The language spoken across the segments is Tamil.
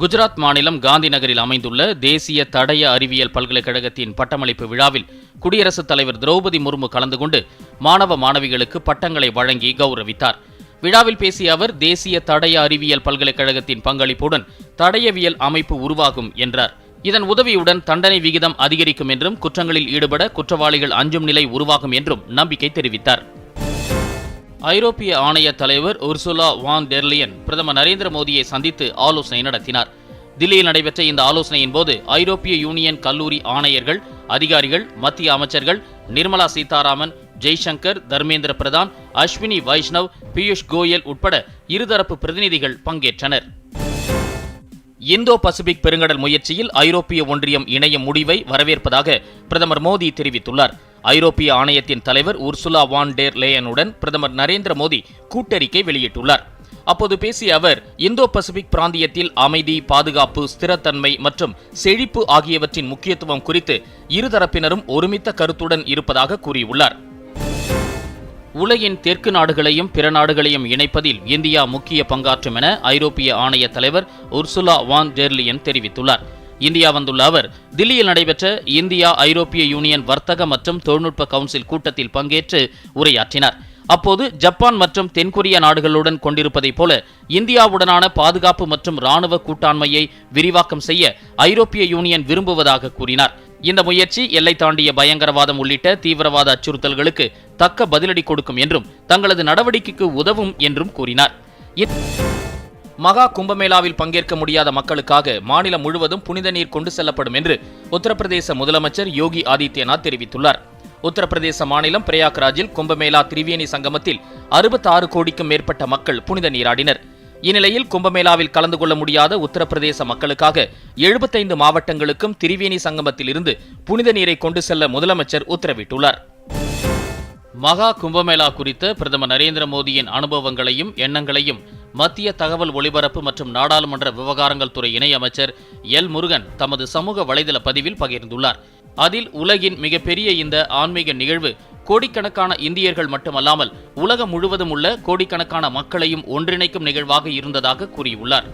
குஜராத் மாநிலம் காந்தி நகரில் அமைந்துள்ள தேசிய தடய அறிவியல் பல்கலைக்கழகத்தின் பட்டமளிப்பு விழாவில் குடியரசுத் தலைவர் திரௌபதி முர்மு கலந்து கொண்டு மாணவ மாணவிகளுக்கு பட்டங்களை வழங்கி கௌரவித்தார். விழாவில் பேசிய அவர் தேசிய தடய அறிவியல் பல்கலைக்கழகத்தின் பங்களிப்புடன் தடயவியல் அமைப்பு உருவாகும் என்றார். இதன் உதவியுடன் தண்டனை விகிதம் அதிகரிக்கும் என்றும் குற்றங்களில் ஈடுபட குற்றவாளிகள் அஞ்சும் நிலை உருவாகும் என்றும் நம்பிக்கை தெரிவித்தார். ஐரோப்பிய ஆணைய தலைவர் உர்சுலா வான் டெர்லியன் பிரதமர் நரேந்திர மோடியை சந்தித்து ஆலோசனை நடத்தினார். தில்லியில் நடைபெற்ற இந்த ஆலோசனையின் போது ஐரோப்பிய யூனியன் கல்லூரி ஆணையர்கள் அதிகாரிகள் மத்திய அமைச்சர்கள் நிர்மலா சீதாராமன் ஜெய்சங்கர் தர்மேந்திர பிரதான் அஸ்வினி வைஷ்ணவ் பியூஷ் கோயல் உட்பட இருதரப்பு பிரதிநிதிகள் பங்கேற்றனர். இந்தோ பசிபிக் பெருங்கடல் முயற்சியில் ஐரோப்பிய ஒன்றியம் இணைய முடிவை வரவேற்பதாக பிரதமர் மோடி தெரிவித்துள்ளார். ஐரோப்பிய ஆணையத்தின் தலைவர் உர்சுலா வான் டேர் லேயனுடன் பிரதமர் நரேந்திர மோடி கூட்டறிக்கை வெளியிட்டுள்ளார். அப்போது பேசிய அவர் இந்தோ பசிபிக் பிராந்தியத்தில் அமைதி பாதுகாப்பு ஸ்திரத்தன்மை மற்றும் செழிப்பு ஆகியவற்றின் முக்கியத்துவம் குறித்து இருதரப்பினரும் ஒருமித்த கருத்துடன் இருப்பதாக கூறியுள்ளார். உலகின் தெற்கு நாடுகளையும் பிற நாடுகளையும் இணைப்பதில் இந்தியா முக்கிய பங்காற்றும் என ஐரோப்பிய ஆணைய தலைவர் உர்சுலா வான் டெர்லியன் தெரிவித்துள்ளார். இந்தியா வந்துள்ள அவர் தில்லியில் நடைபெற்ற இந்தியா ஐரோப்பிய யூனியன் வர்த்தக மற்றும் தொழில்நுட்ப கவுன்சில் கூட்டத்தில் பங்கேற்று உரையாற்றினார். அப்போது ஜப்பான் மற்றும் தென்கொரிய நாடுகளுடன் கொண்டிருப்பதைப் போல இந்தியாவுடனான பாதுகாப்பு மற்றும் ராணுவ கூட்டாண்மையை விரிவாக்கம் செய்ய ஐரோப்பிய யூனியன் விரும்புவதாக கூறினார். இந்த முயற்சி எல்லை தாண்டிய பயங்கரவாதம் உள்ளிட்ட தீவிரவாத அச்சுறுத்தல்களுக்கு தக்க பதிலடி கொடுக்கும் என்றும் தங்களது நடவடிக்கைக்கு உதவும் என்றும் கூறினார். மகா கும்பமேளாவில் பங்கேற்க முடியாத மக்களுக்காக மாநிலம் முழுவதும் புனித நீர் கொண்டு செல்லப்படும் என்று உத்தரப்பிரதேச முதலமைச்சர் யோகி ஆதித்யநாத் தெரிவித்துள்ளார். உத்தரப்பிரதேச மாநிலம் பிரயாக்ராஜில் கும்பமேளா திரிவேணி சங்கமத்தில் அறுபத்தாறு கோடிக்கும் மேற்பட்ட மக்கள் புனித நீராடினர். இந்நிலையில் கும்பமேளாவில் கலந்து கொள்ள முடியாத உத்தரப்பிரதேச மக்களுக்காக எழுபத்தைந்து மாவட்டங்களுக்கும் திரிவேணி சங்கமத்தில் இருந்து புனித நீரை கொண்டு செல்ல முதலமைச்சர் உத்தரவிட்டுள்ளார். மகா கும்பமேளா குறித்த பிரதமர் நரேந்திர மோடியின் அனுபவங்களையும் எண்ணங்களையும் மத்திய தகவல் ஒலிபரப்பு மற்றும் நாடாளுமன்ற விவகாரங்கள் துறை இணையமைச்சர் எல் முருகன் தமது சமூக வலைதள பதிவில் பகிர்ந்துள்ளார். அதில் உலகின் மிகப்பெரிய இந்த ஆன்மீக நிகழ்வு கோடிக்கணக்கான இந்தியர்கள் மட்டுமல்லாமல் உலகம் முழுவதும் உள்ள கோடிக்கணக்கான மக்களையும் ஒன்றிணைக்கும் நிகழ்வாக இருந்ததாக கூறியுள்ளார்.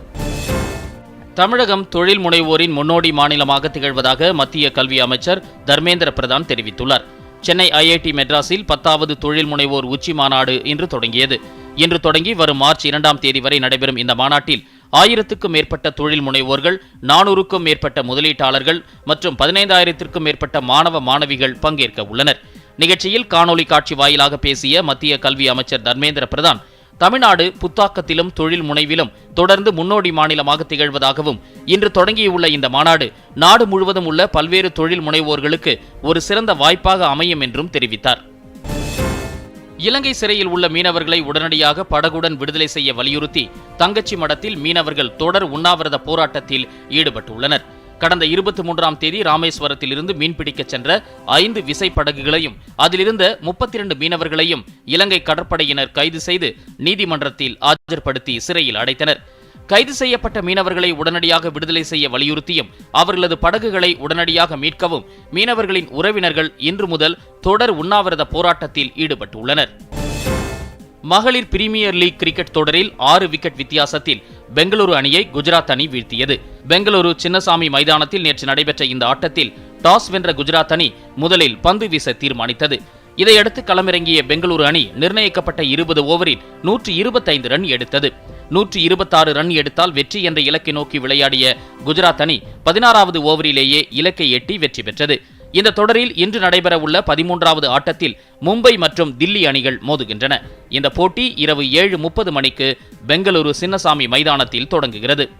தமிழகம் தொழில் முனைவோரின் முன்னோடி மாநிலமாக திகழ்வதாக மத்திய கல்வி அமைச்சர் தர்மேந்திர பிரதான் தெரிவித்துள்ளார். சென்னை ஐஐடி மெட்ராஸில் பத்தாவது தொழில் முனைவோர் உச்சி மாநாடு இன்று தொடங்கியது. இன்று தொடங்கி வரும் மார்ச் இரண்டாம் தேதி வரை நடைபெறும் இந்த மாநாட்டில் ஆயிரத்துக்கும் மேற்பட்ட தொழில் முனைவோர்கள் நானூறுக்கும் மேற்பட்ட முதலீட்டாளர்கள் மற்றும் பதினைந்தாயிரத்திற்கும் மேற்பட்ட மாணவ மாணவிகள் பங்கேற்க உள்ளனர். நிகழ்ச்சியில் காணொலி காட்சி வாயிலாக பேசிய மத்திய கல்வி அமைச்சர் தர்மேந்திர பிரதான் தமிழ்நாடு புத்தாக்கத்திலும் தொழில் முனைவிலும் தொடர்ந்து முன்னோடி மாநிலமாக திகழ்வதாகவும் இன்று தொடங்கியுள்ள இந்த மாநாடு நாடு முழுவதும் உள்ள பல்வேறு தொழில் முனைவோர்களுக்கு ஒரு சிறந்த வாய்ப்பாக அமையும் என்றும் தெரிவித்தார். இலங்கை சிறையில் உள்ள மீனவர்களை உடனடியாக படகுடன் விடுதலை செய்ய வலியுறுத்தி தங்கச்சி மடத்தில் மீனவர்கள் தொடர் உண்ணாவிரத போராட்டத்தில் ஈடுபட்டுள்ளனர். கடந்த இருபத்தி மூன்றாம் தேதி ராமேஸ்வரத்தில் இருந்து மீன்பிடிக்கச் சென்ற ஐந்து விசைப்படகுகளையும் அதிலிருந்த முப்பத்தி இரண்டு மீனவர்களையும் இலங்கை கடற்படையினர் கைது செய்து நீதிமன்றத்தில் ஆஜர்படுத்தி சிறையில் அடைத்தனர். கைது செய்யப்பட்ட மீனவர்களை உடனடியாக விடுதலை செய்ய வலியுறுத்தியும் அவர்களது படகுகளை உடனடியாக மீட்கவும் மீனவர்களின் உறவினர்கள் இன்று முதல் தொடர் உண்ணாவிரத போராட்டத்தில் ஈடுபட்டுள்ளனர். மகளிர் பிரீமியர் லீக் கிரிக்கெட் தொடரில் ஆறு விக்கெட் வித்தியாசத்தில் பெங்களூரு அணியை குஜராத் அணி வீழ்த்தியது. பெங்களூரு சின்னசாமி மைதானத்தில் நேற்று நடைபெற்ற இந்த ஆட்டத்தில் டாஸ் வென்ற குஜராத் அணி முதலில் பந்து வீச தீர்மானித்தது. இதையடுத்து களமிறங்கிய பெங்களூரு அணி நிர்ணயிக்கப்பட்ட இருபது ஓவரில் நூற்றி இருபத்தைந்து ரன் எடுத்தது. நூற்றி இருபத்தாறு ரன் எடுத்தால் வெற்றி என்ற இலக்கை நோக்கி விளையாடிய குஜராத் அணி பதினாறாவது ஓவரிலேயே இலக்கை எட்டி வெற்றி பெற்றது. இந்த தொடரில் இன்று நடைபெறவுள்ள பதிமூன்றாவது ஆட்டத்தில் மும்பை மற்றும் தில்லி அணிகள் மோதுகின்றன. இந்த போட்டி இரவு ஏழு முப்பது மணிக்கு பெங்களூரு சின்னசாமி மைதானத்தில் தொடங்குகிறது.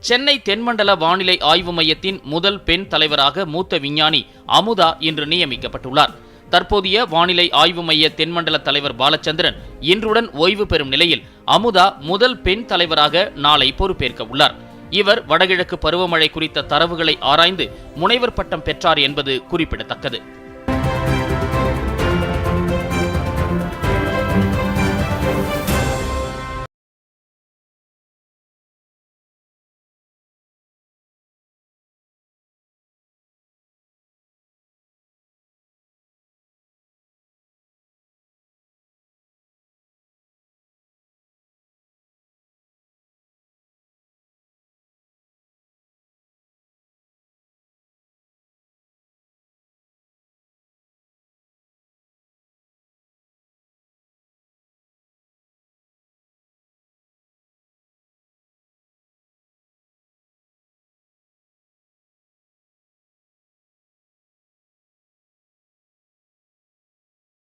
சென்னை தென்மண்டல வானிலை ஆய்வு மையத்தின் முதல் பெண் தலைவராக மூத்த விஞ்ஞானி அமுதா இன்று நியமிக்கப்பட்டுள்ளார். தற்போதைய வானிலை ஆய்வு மைய தென்மண்டல தலைவர் பாலச்சந்திரன் இன்றுடன் ஓய்வு பெறும் நிலையில் அமுதா முதல் பெண் தலைவராக நாளை பொறுப்பேற்க உள்ளார். இவர் வடகிழக்கு பருவமழை குறித்த தரவுகளை ஆராய்ந்து முனைவர் பட்டம் பெற்றார் என்பது குறிப்பிடத்தக்கது.